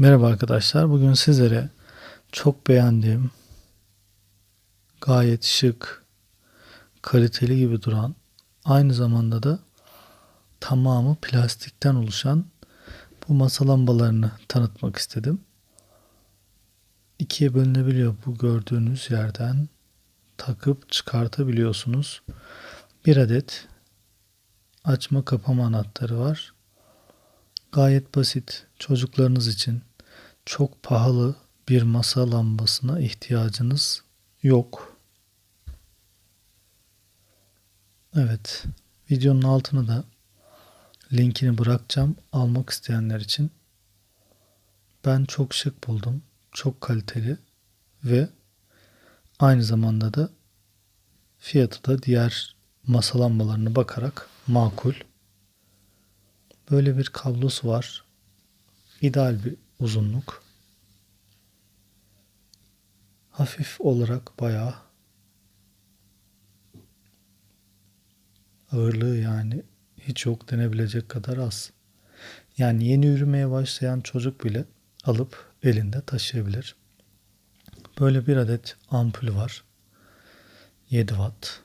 Merhaba arkadaşlar. Bugün sizlere çok beğendiğim, gayet şık, kaliteli gibi duran, aynı zamanda da tamamı plastikten oluşan bu masa lambalarını tanıtmak istedim. İkiye bölünebiliyor bu gördüğünüz yerden takıp çıkartabiliyorsunuz. Bir adet açma kapama anahtarı var. Gayet basit. Çocuklarınız için çok pahalı bir masa lambasına ihtiyacınız yok. Evet, videonun altına da linkini bırakacağım almak isteyenler için. Ben çok şık buldum. Çok kaliteli ve aynı zamanda da fiyatı da diğer masa lambalarına bakarak makul. Böyle bir kablosu var. İdeal bir uzunluk. Hafif olarak bayağı ağırlığı yani hiç yok denebilecek kadar az. Yani yeni yürümeye başlayan çocuk bile alıp elinde taşıyabilir. Böyle bir adet ampul var. 7 watt.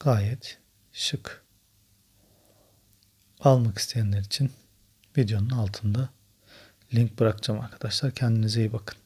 Gayet şık. Almak isteyenler için videonun altında link bırakacağım arkadaşlar. Kendinize iyi bakın.